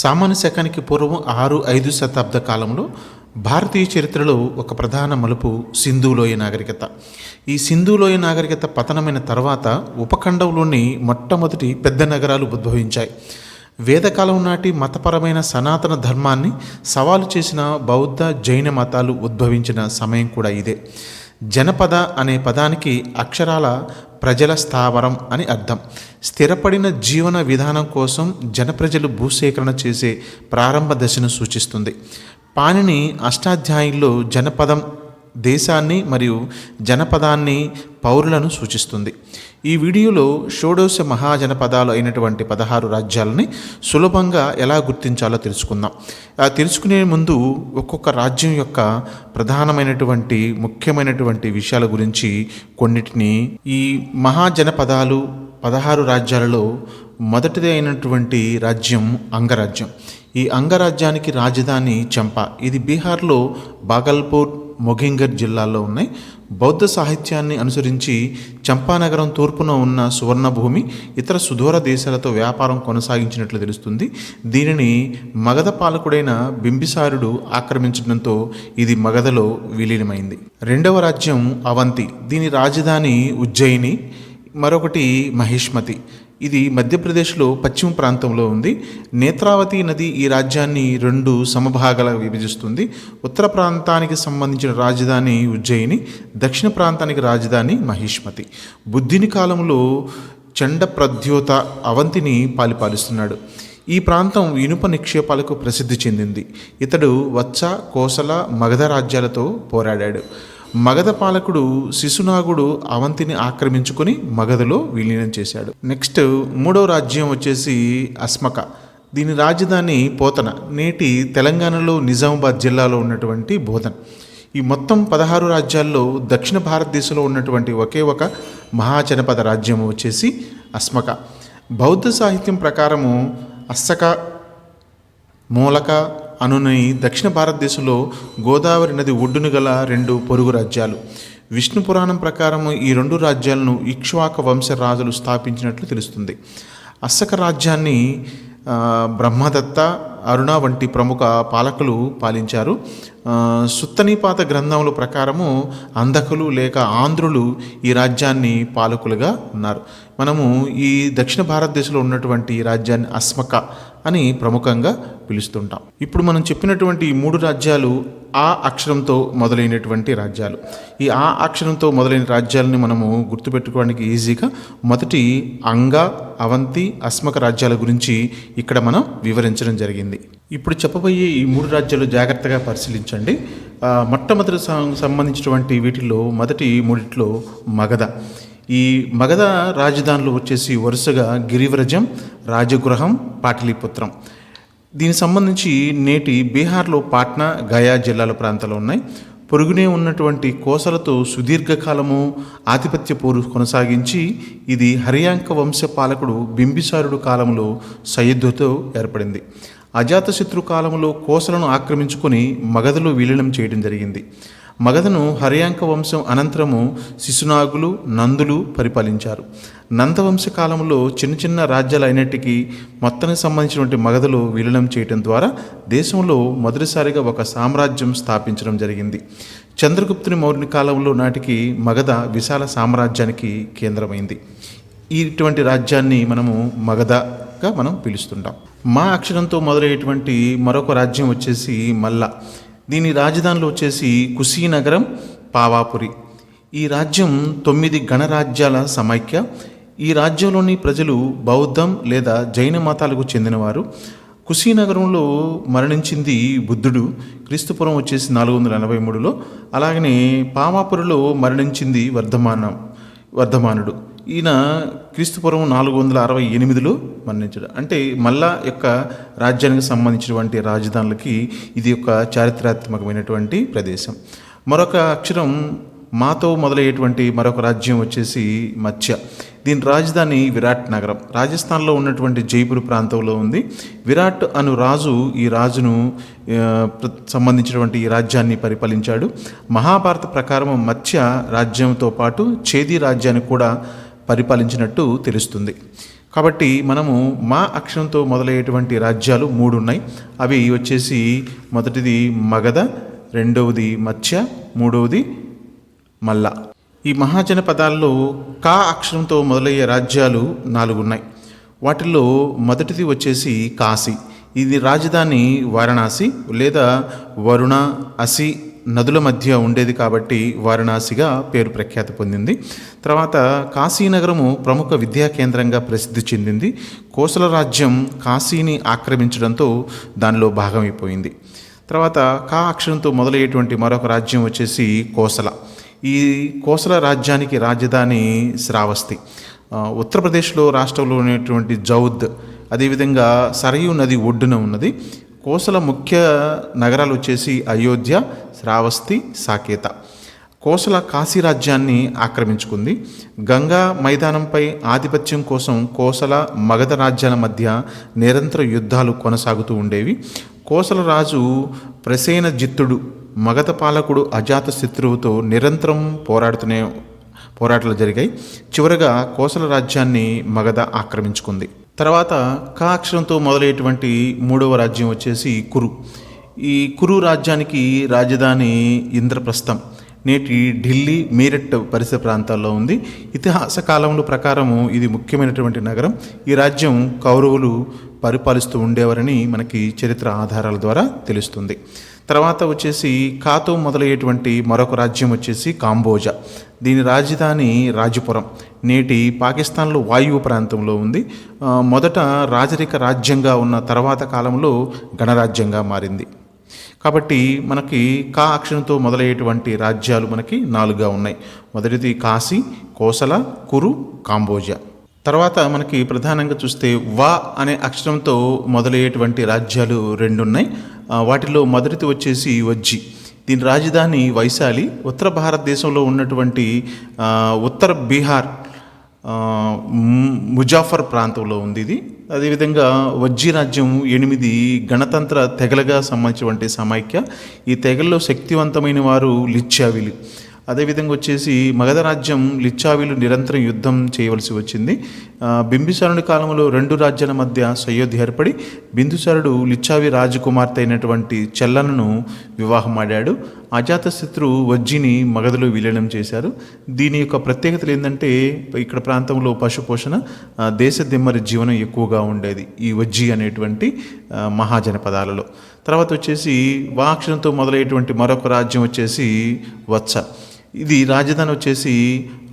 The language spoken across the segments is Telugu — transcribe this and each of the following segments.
సామాన్య శకానికి పూర్వం ఆరు ఐదు శతాబ్ద కాలంలో భారతీయ చరిత్రలో ఒక ప్రధాన మలుపు సింధులోయ నాగరికత. ఈ సింధులోయ నాగరికత పతనమైన తర్వాత ఉపఖండంలోని మొట్టమొదటి పెద్ద నగరాలు ఉద్భవించాయి. వేదకాలం నాటి మతపరమైన సనాతన ధర్మాన్ని సవాలు చేసిన బౌద్ధ జైన మతాలు ఉద్భవించిన సమయం కూడా ఇదే. జనపద అనే పదానికి అక్షరాల ప్రజల స్థావరం అని అర్థం. స్థిరపడిన జీవన విధానం కోసం జనప్రజలు భూసేకరణ చేసే ప్రారంభ దశను సూచిస్తుంది. పాణిని అష్టాధ్యాయుల్లో జనపదం దేశాన్ని మరియు జనపదాన్ని పౌరులను సూచిస్తుంది. ఈ వీడియోలో షోడోశ మహాజనపదాలు అయినటువంటి పదహారు రాజ్యాలని సులభంగా ఎలా గుర్తించాలో తెలుసుకుందాం. ఆ తెలుసుకునే ముందు ఒక్కొక్క రాజ్యం యొక్క ప్రధానమైనటువంటి ముఖ్యమైనటువంటి విషయాల గురించి కొన్నిటిని ఈ మహాజనపదాలు పదహారు రాజ్యాలలో మొదటిది అయినటువంటి రాజ్యం అంగరాజ్యం. ఈ అంగరాజ్యానికి రాజధాని చంపా. ఇది బీహార్లో బాగల్పూర్ మొఘింగర్ జిల్లాల్లో ఉన్నాయి. బౌద్ధ సాహిత్యాన్ని అనుసరించి చంపానగరం తూర్పున ఉన్న సువర్ణభూమి ఇతర సుదూర దేశాలతో వ్యాపారం కొనసాగించినట్లు తెలుస్తుంది. దీనిని మగధ పాలకుడైన బింబిసారుడు ఆక్రమించడంతో ఇది మగధలో విలీనమైంది. రెండవ రాజ్యం అవంతి. దీని రాజధాని ఉజ్జయిని మరొకటి మహిష్మతి. ఇది మధ్యప్రదేశ్లో పశ్చిమ ప్రాంతంలో ఉంది. నేత్రావతి నది ఈ రాజ్యాన్ని రెండు సమభాగాలుగా విభజిస్తుంది. ఉత్తర ప్రాంతానికి సంబంధించిన రాజధాని ఉజ్జయిని దక్షిణ ప్రాంతానికి రాజధాని మహిష్మతి. బుద్ధిని కాలంలో చండ ప్రద్యోత అవంతిని పాలిపాలిస్తున్నాడు. ఈ ప్రాంతం ఇనుప నిక్షేపాలకు ప్రసిద్ధి చెందింది. ఇతడు వచ్చ కోసల మగధ రాజ్యాలతో పోరాడాడు. మగధ పాలకుడు శిశునాగుడు అవంతిని ఆక్రమించుకొని మగధలో విలీనం చేశాడు. నెక్స్ట్ మూడో రాజ్యం వచ్చేసి అస్మక. దీని రాజధాని పోతన నేటి తెలంగాణలో నిజామాబాద్ జిల్లాలో ఉన్నటువంటి బోధన్. ఈ మొత్తం పదహారు రాజ్యాల్లో దక్షిణ భారతదేశంలో ఉన్నటువంటి ఒకే ఒక మహాజనపద రాజ్యం వచ్చేసి అస్మక. బౌద్ధ సాహిత్యం ప్రకారము అస్సక మూలక అనుని దక్షిణ భారతదేశంలో గోదావరి నది ఒడ్డున గల రెండు పొరుగు రాజ్యాలు. విష్ణు పురాణం ప్రకారం ఈ రెండు రాజ్యాలను ఇక్ష్వాక వంశ రాజులు స్థాపించినట్లు తెలుస్తుంది. అస్సక రాజ్యాన్ని బ్రహ్మదత్త అరుణ వంటి ప్రముఖ పాలకులు పాలించారు. సుత్తనీపాత గ్రంథముల ప్రకారము అంధకులు లేక ఆంధ్రులు ఈ రాజ్యాన్ని పాలకులుగా ఉన్నారు. మనము ఈ దక్షిణ భారతదేశంలో ఉన్నటువంటి రాజ్యాన్ని అస్మక అని ప్రముఖంగా పిలుస్తుంటాం. ఇప్పుడు మనం చెప్పినటువంటి ఈ మూడు రాజ్యాలు ఆ అక్షరంతో మొదలైనటువంటి రాజ్యాలు. ఈ ఆ అక్షరంతో మొదలైన రాజ్యాలని మనము గుర్తుపెట్టుకోవడానికి ఈజీగా మొదటి అంగ అవంతి అస్మక రాజ్యాల గురించి ఇక్కడ మనం వివరించడం జరిగింది. ఇప్పుడు చెప్పబోయే ఈ మూడు రాజ్యాలు జాగ్రత్తగా పరిశీలించండి. మొట్టమొదటి సంబంధించినటువంటి వీటిల్లో మొదటి మూడిట్లో మగధ. ఈ మగధ రాజధానులు వచ్చేసి వరుసగా గిరివ్రజం రాజగృహం పాటలీపుత్రం. దీనికి సంబంధించి నేటి బీహార్లో పాట్నా గయా జిల్లాల ప్రాంతాలు ఉన్నాయి. పొరుగునే ఉన్నటువంటి కోసలతో సుదీర్ఘకాలము ఆధిపత్య పోరు కొనసాగించి ఇది హరియాంక వంశ పాలకుడు బింబిసారుడు కాలంలో సయ్యద్దుతో ఏర్పడింది. అజాతశత్రు కాలంలో కోసలను ఆక్రమించుకొని మగధలో విలీనం చేయడం జరిగింది. మగధను హరియాంక వంశం అనంతరము శిశునాగులు నందులు పరిపాలించారు. నందవంశ కాలంలో చిన్న చిన్న రాజ్యాలు అయినటికీ మొత్తానికి సంబంధించినటువంటి మగధలో విలీనం చేయడం ద్వారా దేశంలో మొదటిసారిగా ఒక సామ్రాజ్యం స్థాపించడం జరిగింది. చంద్రగుప్తుని మౌర్యుని కాలంలో నాటికి మగధ విశాల సామ్రాజ్యానికి కేంద్రమైంది. ఇటువంటి రాజ్యాన్ని మనము మగధగా మనం పిలుస్తుంటాం. మా అక్షరంతో మొదలయ్యేటువంటి మరొక రాజ్యం వచ్చేసి మల్ల. దీని రాజధానిలో వచ్చేసి కుశీనగరం పావాపురి. ఈ రాజ్యం తొమ్మిది గణరాజ్యాల సమైక్య. ఈ రాజ్యంలోని ప్రజలు బౌద్ధం లేదా జైన మతాలకు చెందినవారు. కుశీనగరంలో మరణించింది బుద్ధుడు. క్రీస్తుపురం వచ్చేసి నాలుగు వందల ఎనభై మూడులో. అలాగనే పామాపురిలో మరణించింది వర్ధమానం వర్ధమానుడు. ఈయన క్రీస్తుపురం నాలుగు వందల అరవై ఎనిమిదిలో మరణించాడు. అంటే మల్లా యొక్క రాజ్యానికి సంబంధించినటువంటి రాజధానులకి ఇది ఒక చారిత్రాత్మకమైనటువంటి ప్రదేశం. మరొక అక్షరం మాతో మొదలయ్యేటువంటి మరొక రాజ్యం వచ్చేసి మత్స్య. దీని రాజధాని విరాట్ నగరం. రాజస్థాన్లో ఉన్నటువంటి జైపూర్ ప్రాంతంలో ఉంది. విరాట్ అను రాజు ఈ రాజును సంబంధించినటువంటి ఈ రాజ్యాన్ని పరిపాలించాడు. మహాభారత ప్రకారం మత్స్య రాజ్యంతో పాటు చేది రాజ్యాన్ని కూడా పరిపాలించినట్టు తెలుస్తుంది. కాబట్టి మనము మా అక్షరంతో మొదలయ్యేటువంటి రాజ్యాలు మూడు ఉన్నాయి. అవి వచ్చేసి మొదటిది మగధ రెండవది మత్స్య మూడవది మల్ల. ఈ మహాజనపదాల్లో కా అక్షరంతో మొదలయ్యే రాజ్యాలు నాలుగు ఉన్నాయి. వాటిల్లో మొదటిది వచ్చేసి కాశీ. ఇది రాజధాని వారణాసి లేదా వరుణ అసి నదుల మధ్య ఉండేది కాబట్టి వారణాసిగా పేరు ప్రఖ్యాతి పొందింది. తర్వాత కాశీనగరము ప్రముఖ విద్యా కేంద్రంగా ప్రసిద్ధి చెందింది. కోసల రాజ్యం కాశీని ఆక్రమించడంతో దానిలో భాగమైపోయింది. తర్వాత కా అక్షరంతో మొదలయ్యేటువంటి మరొక రాజ్యం వచ్చేసి కోసల. ఈ కోసల రాజ్యానికి రాజధాని శ్రావస్తి. ఉత్తరప్రదేశ్లో రాష్ట్రంలో ఉన్నటువంటి జౌద్ అదేవిధంగా సరయూ నది ఒడ్డున ఉన్నది. కోసల ముఖ్య నగరాలు వచ్చేసి అయోధ్య శ్రావస్తి సాకేత. కోసల కాశీ రాజ్యాన్ని ఆక్రమించుకుంది. గంగా మైదానంపై ఆధిపత్యం కోసం కోసల మగధ రాజ్యాల మధ్య నిరంతర యుద్ధాలు కొనసాగుతూ ఉండేవి. కోసల రాజు ప్రసేనజిత్తుడు మగధ పాలకుడు అజాత శత్రువుతో నిరంతరం పోరాడుతూనే పోరాటాలు జరిగాయి. చివరగా కోసల రాజ్యాన్ని మగధ ఆక్రమించుకుంది. తర్వాత కా అక్షరంతో మొదలయ్యేటువంటి మూడవ రాజ్యం వచ్చేసి కురు. ఈ కురు రాజ్యానికి రాజధాని ఇంద్రప్రస్థం. నేటి ఢిల్లీ మీరట్ పరిసర ప్రాంతాల్లో ఉంది. ఇతిహాస కాలంలో ప్రకారము ఇది ముఖ్యమైనటువంటి నగరం. ఈ రాజ్యం కౌరవులు పరిపాలిస్తూ ఉండేవారని మనకి చరిత్ర ఆధారాల ద్వారా తెలుస్తుంది. తర్వాత వచ్చేసి కాతో మొదలయ్యేటువంటి మరొక రాజ్యం వచ్చేసి కాంబోజా. దీని రాజధాని రాజపురం. నేటి పాకిస్తాన్లో వాయువు ప్రాంతంలో ఉంది. మొదట రాజరిక రాజ్యంగా ఉన్న తర్వాత కాలంలో గణరాజ్యంగా మారింది. కాబట్టి మనకి కా అక్షరంతో మొదలయ్యేటువంటి రాజ్యాలు మనకి నాలుగుగా ఉన్నాయి. మొదటిది కాశీ కోసల కురు కాంబోజా. తర్వాత మనకి ప్రధానంగా చూస్తే వా అనే అక్షరంతో మొదలయ్యేటువంటి రాజ్యాలు రెండు ఉన్నాయి వాటిలో మొదటిది వచ్చేసి వజ్జి. దీని రాజధాని వైశాలి. ఉత్తర భారతదేశంలో ఉన్నటువంటి ఉత్తర బీహార్ ముజాఫర్ ప్రాంతంలో ఉంది ఇది. అదేవిధంగా వజ్జీ రాజ్యం ఎనిమిది గణతంత్ర తెగలుగా సంబంధించినటువంటి సమైక్య ఈ తెగల్లో శక్తివంతమైన వారు లిచ్చావిలు. అదేవిధంగా వచ్చేసి మగధ రాజ్యం లిచ్చావిలు నిరంతరం యుద్ధం చేయవలసి వచ్చింది. బింబిసారుని కాలంలో రెండు రాజ్యాల మధ్య సయోధ్య ఏర్పడి బిందుసారుడు లిచ్చావి రాజకుమార్తె అయినటువంటి చెల్లనను వివాహమాడాడు అజాతశత్రు వజ్జిని మగధలో విలీనం చేశారు. దీని యొక్క ప్రత్యేకతలు ఏంటంటే ఇక్కడ ప్రాంతంలో పశుపోషణ దేశ దిమ్మరి జీవనం ఎక్కువగా ఉండేది ఈ వజ్జి అనేటువంటి మహాజనపదాలలో. తర్వాత వచ్చేసి వాక్షరంతో మొదలయ్యేటువంటి మరొక రాజ్యం వచ్చేసి వత్స. ఇది రాజధాని వచ్చేసి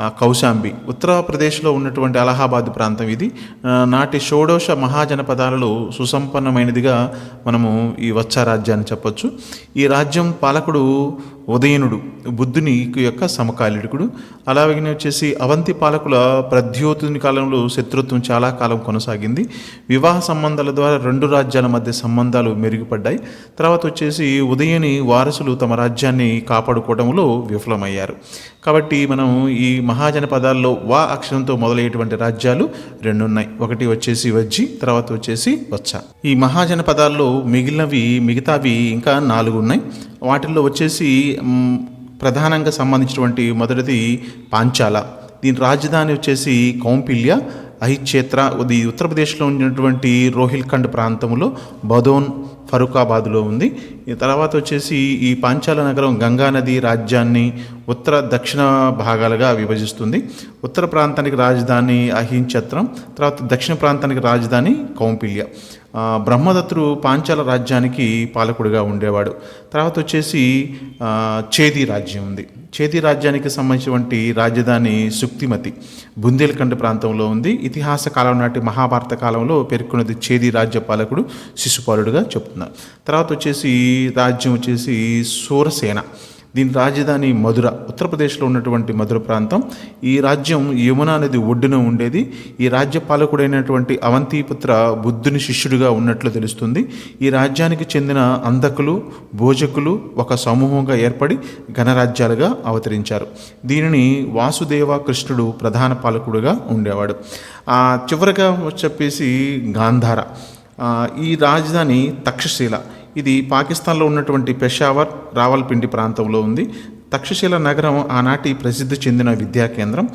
కౌశాంబి. ఉత్తరప్రదేశ్లో ఉన్నటువంటి అలహాబాద్ ప్రాంతం ఇది. నాటి షోడోష మహాజనపదాలలో సుసంపన్నమైనదిగా మనము ఈ వత్స రాజ్యాన్ని చెప్పొచ్చు. ఈ రాజ్యం పాలకుడు ఉదయనుడు బుద్ధుని యొక్క సమకాలీకుడు. అలాగే వచ్చేసి అవంతి పాలకుల ప్రద్యోతుని కాలంలో శత్రుత్వం చాలా కాలం కొనసాగింది. వివాహ సంబంధాల ద్వారా రెండు రాజ్యాల మధ్య సంబంధాలు మెరుగుపడ్డాయి. తర్వాత వచ్చేసి ఉదయని వారసులు తమ రాజ్యాన్ని కాపాడుకోవడంలో విఫలమయ్యారు. కాబట్టి మనం ఈ మహాజనపదాల్లో వా అక్షరంతో మొదలయ్యేటువంటి రాజ్యాలు రెండు ఉన్నాయి ఒకటి వచ్చేసి వజ్జి తర్వాత వచ్చేసి వచ్చ ఈ మహాజనపదాల్లో మిగిలినవి మిగతావి ఇంకా నాలుగు ఉన్నాయి వాటిల్లో వచ్చేసి ప్రధానంగా సంబంధించినటువంటి మొదటిది పాంచాల. దీని రాజధాని వచ్చేసి కౌంపిల్య అహిక్షేత్ర ఇది ఉత్తరప్రదేశ్లో ఉన్నటువంటి రోహిల్ఖండ్ ప్రాంతంలో బదోన్ ఫరూకాబాద్లో ఉంది. తర్వాత వచ్చేసి ఈ పాంచాల నగరం గంగా నది రాజ్యాన్ని ఉత్తర దక్షిణ భాగాలుగా విభజిస్తుంది. ఉత్తర ప్రాంతానికి రాజధాని అహించత్రం తర్వాత దక్షిణ ప్రాంతానికి రాజధాని కౌంపిల్య. బ్రహ్మదత్తుడు పాంచాల రాజ్యానికి పాలకుడిగా ఉండేవాడు. తర్వాత వచ్చేసి చేది రాజ్యం ఉంది. చేతి రాజ్యానికి సంబంధించినటువంటి రాజధాని సుక్తిమతి బుందేల్ఖండ్ ప్రాంతంలో ఉంది. ఇతిహాస కాలం నాటి మహాభారత కాలంలో పేర్కొన్నది చేది రాజ్య పాలకుడు శిశుపాలుడుగా చెప్తున్నారు. తర్వాత వచ్చేసి రాజ్యం వచ్చేసి సూరసేన. దీని రాజధాని మధుర ఉత్తరప్రదేశ్లో ఉన్నటువంటి మధుర ప్రాంతం. ఈ రాజ్యం యమునా నది ఒడ్డున ఉండేది. ఈ రాజ్య పాలకుడైనటువంటి అవంతిపుత్ర బుద్ధుని శిష్యుడిగా ఉన్నట్లు తెలుస్తుంది. ఈ రాజ్యానికి చెందిన అందకులు భోజకులు ఒక సమూహంగా ఏర్పడి గణరాజ్యాలుగా అవతరించారు. దీనిని వాసుదేవ కృష్ణుడు ప్రధాన పాలకుడుగా ఉండేవాడు. చివరిగా చివరగా చెప్పేసి గాంధార. ఈ రాజధాని తక్షశీల. ఇది పాకిస్తాన్లో ఉన్నటువంటి పెషావర్ రావల్పిండి ప్రాంతంలో ఉంది. తక్షశిల నగరం ఆనాటి ప్రసిద్ధి చెందిన విద్యా కేంద్రం.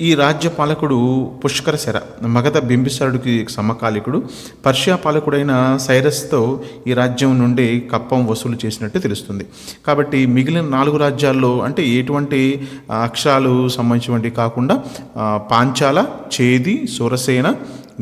ఈ రాజ్య పాలకుడు పుష్కరశర మగధ బింబిసారుడికి సమకాలికుడు. పర్షియా పాలకుడైన సైరస్తో ఈ రాజ్యం నుండి కప్పం వసూలు చేసినట్టు తెలుస్తుంది. కాబట్టి మిగిలిన నాలుగు రాజ్యాల్లో అంటే ఎటువంటి అక్షరాలు సంబంధించినవి కాకుండా పాంచాల చేది సురసేన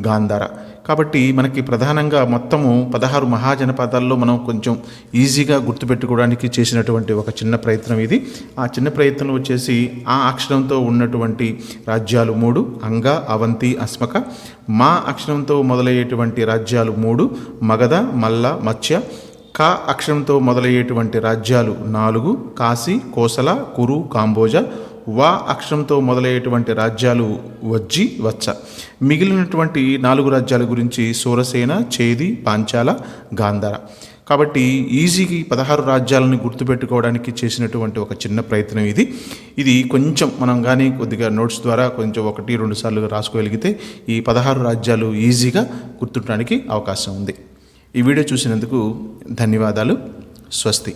గాంధార. కాబట్టి మనకి ప్రధానంగా మొత్తము పదహారు మహాజనపదాల్లో మనం కొంచెం ఈజీగా గుర్తుపెట్టుకోవడానికి చేసినటువంటి ఒక చిన్న ప్రయత్నం ఇది. ఆ చిన్న ప్రయత్నం వచ్చేసి ఆ అక్షరంతో ఉన్నటువంటి రాజ్యాలు మూడు అంగ అవంతి అస్మక. మా అక్షరంతో మొదలయ్యేటువంటి రాజ్యాలు మూడు మగధ మల్ల మత్స్య. కా అక్షరంతో మొదలయ్యేటువంటి రాజ్యాలు నాలుగు కాశీ కోసల కురు కాంబోజ. వా అక్షరంతో మొదలయ్యేటువంటి రాజ్యాలు వజ్జి వచ్చ. మిగిలినటువంటి నాలుగు రాజ్యాల గురించి సూరసేన చేది పాంచాల గాంధార. కాబట్టి ఈజీకి పదహారు రాజ్యాలను గుర్తుపెట్టుకోవడానికి చేసినటువంటి ఒక చిన్న ప్రయత్నం ఇది. ఇది కొంచెం మనం కానీ కొద్దిగా నోట్స్ ద్వారా కొంచెం ఒకటి రెండు సార్లు రాసుకోగలిగితే ఈ పదహారు రాజ్యాలు ఈజీగా గుర్తుండడానికి అవకాశం ఉంది. ఈ వీడియో చూసినందుకు ధన్యవాదాలు. స్వస్తి.